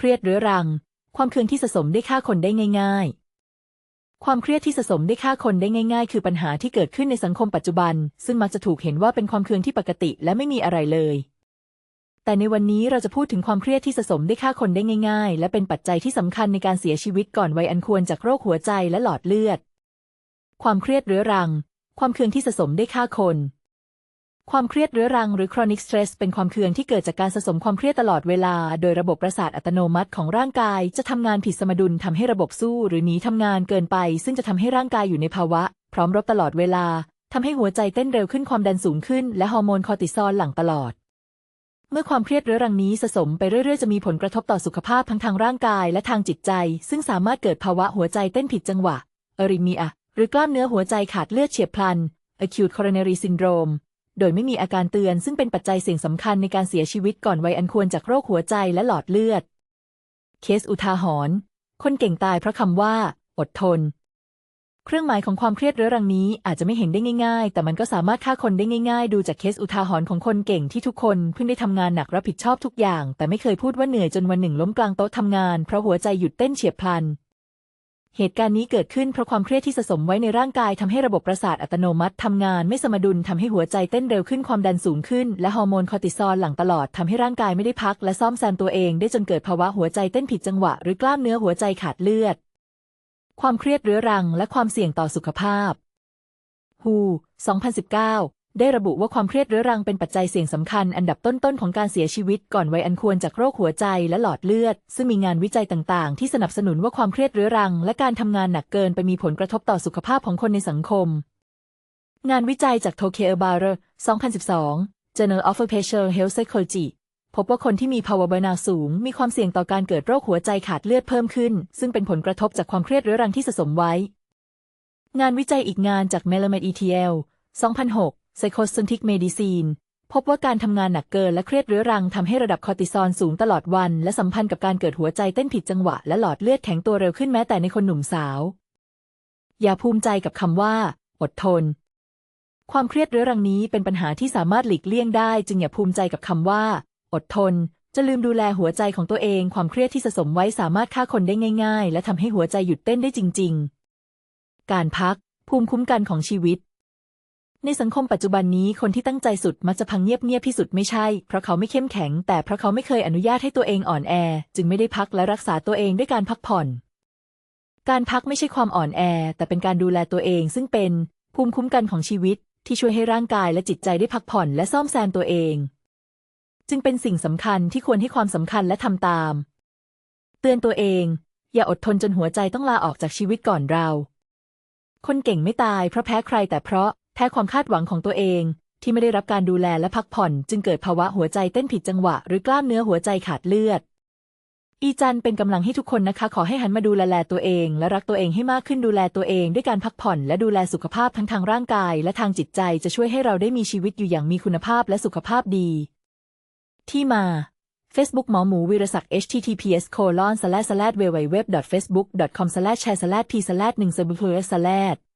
เครียดเรื้อรัง ความเคืองที่สะสมได้ฆ่าคนได้ง่าย ๆ ความเครียดที่สะสมได้ฆ่าคนได้ง่าย ๆ คือปัญหาที่เกิดขึ้นในสังคมปัจจุบัน ซึ่งมักจะถูกเห็นว่าเป็นความเคืองที่ปกติและไม่มีอะไรเลย แต่ในวันนี้เราจะพูดถึงความเครียดที่สะสมได้ฆ่าคนได้ง่าย ๆ และเป็นปัจจัยที่สำคัญในการเสียชีวิตก่อนวัยอันควรจากโรคหัวใจและหลอดเลือด ความเครียดเรื้อรัง ความเคืองที่สะสมได้ฆ่าคน ความเครียดเรื้อรังหรือ chronic stress เป็นความเคืองที่เกิดจากการสะสมความเครียดตลอดเวลา โดยระบบประสาทอัตโนมัติของร่างกาย จะทำงานผิดสมดุลทำให้ระบบสู้หรือหนีทำงานเกินไป ซึ่งจะทำให้ร่างกายอยู่ในภาวะ พร้อมรบตลอดเวลาทำให้หัวใจเต้นเร็วขึ้นความดันสูงขึ้น และฮอร์โมนคอร์ติซอลหลั่งตลอด เมื่อความเครียดเรื้อรังนี้สะสมไปเรื่อยๆ จะมีผลกระทบต่อสุขภาพทั้งทางร่างกายและทางจิตใจ ซึ่งสามารถเกิดภาวะหัวใจเต้นผิดจังหวะอริเมีอะหรือกล้ามเนื้อหัวใจขาดเลือดเฉียบพลัน acute coronary syndrome โดยไม่มีอาการเตือนซึ่งเป็นปัจจัยเสี่ยงสำคัญในการเสียชีวิตก่อนวัยอันควรจากโรคหัวใจและหลอดเลือด เคสอุทาหรณ์คนเก่งตายเพราะคำว่า อดทน เครื่องหมายของความเครียดเรื้อรังนี้อาจจะไม่เห็นได้ง่าย ๆ แต่มันก็สามารถฆ่าคนได้ง่าย ๆ ดูจากเคสอุทาหรณ์ของคนเก่งที่ทุกคนเพิ่งได้ทำงานหนักรับผิดชอบทุกอย่าง แต่ไม่เคยพูดว่าเหนื่อยจนวันหนึ่งล้มกลางโต๊ะทำงานเพราะหัวใจหยุดเต้นเฉียบพลัน เหตุการณ์นี้เกิดขึ้นเพราะความเครียดที่สะสมไว้ในร่างกายทำให้ระบบประสาทอัตโนมัติทำงานไม่สมดุลทำให้หัวใจเต้นเร็วขึ้นความดันสูงขึ้น และฮอร์โมนคอร์ติซอลหลั่งตลอดทำให้ร่างกายไม่ได้พัก และซ่อมแซมตัวเองได้จนเกิดภาวะหัวใจเต้นผิดจังหวะ หรือกล้ามเนื้อหัวใจขาดเลือด ความเครียดเรื้อรัง และความเสี่ยงต่อสุขภาพ WHO 2019 ได้ระบุว่าความเครียดเรื้อรังเป็นปัจจัยเสี่ยงสำคัญอันดับต้นๆของการเสียชีวิตก่อนวัยอันควรจากโรคหัวใจและหลอดเลือด ซึ่งมีงานวิจัยต่างๆ ที่สนับสนุนว่าความเครียดเรื้อรัง และการทำงานหนักเกินไปมีผลกระทบต่อสุขภาพของคนในสังคม งานวิจัยจากโทเคเอร์บาร์ 2012 Journal of Occupational Health Psychology พบว่าคนที่มีภาวะเบอร์นาสูง มีความเสี่ยงต่อการเกิดโรคหัวใจขาดเลือดเพิ่มขึ้น ซึ่งเป็นผลกระทบจากความเครียดเรื้อรังที่สะสมไว้ งานวิจัยอีกงานจาก Melamed ETL 2006 Psychosomatic Medicine พบว่าการทำงานหนักเกินและเครียดเรื้อรังทำให้ระดับคอร์ติซอลสูงตลอดวัน และสัมพันธ์กับการเกิดหัวใจเต้นผิดจังหวะ และหลอดเลือดแข็งตัวเร็วขึ้นแม้แต่ในคนหนุ่มสาว อย่าภูมิใจกับคำว่า อดทน ความเครียดเรื้อรังนี้เป็นปัญหาที่สามารถหลีกเลี่ยงได้ จึงอย่าภูมิใจกับคำว่า อดทน จะลืมดูแลหัวใจของตัวเอง ความเครียดที่สะสมไว้สามารถฆ่าคนได้ง่าย ๆ และทำให้หัวใจหยุดเต้นได้จริง ๆ การพัก ภูมิคุ้มกันของชีวิต ในสังคมปัจจุบันนี้คนที่ตั้งใจสุดมักจะพังเงียบๆที่สุดไม่ใช่ เพราะเขาไม่เข้มแข็ง แต่เพราะเขาไม่เคยอนุญาตให้ตัวเองอ่อนแอ จึงไม่ได้พักและรักษาตัวเองด้วยการพักผ่อน การพักไม่ใช่ความอ่อนแอ แต่เป็นการดูแลตัวเอง ซึ่งเป็นภูมิคุ้มกันของชีวิต ที่ช่วยให้ร่างกายและจิตใจได้พักผ่อนและซ่อมแซมตัวเอง จึงเป็นสิ่งสำคัญที่ควรให้ความสำคัญและทำตาม เตือนตัวเอง อย่าอดทนจนหัวใจต้องลาออกจากชีวิตก่อนเรา คนเก่งไม่ตายเพราะแพ้ใครแต่เพราะ แพ้ความคาดหวังของตัวเอง ที่ไม่ได้รับการดูแลและพักผ่อน จึงเกิดภาวะหัวใจเต้นผิดจังหวะ หรือกล้ามเนื้อหัวใจขาดเลือด อีจันเป็นกำลังให้ทุกคนนะคะ ขอให้หันมาดูแลตัวเอง และรักตัวเองให้มากขึ้นดูแลตัวเอง ด้วยการพักผ่อน และดูแลสุขภาพทั้งทางร่างกาย และทางจิตใจจะช่วยให้เราได้มีชีวิตอยู่อย่างมีคุณภาพและสุขภาพดี ที่มา Facebook หมอหมูวิรศักดิ์ https colon slash slash www facebook com slash share slash p slash 1 slash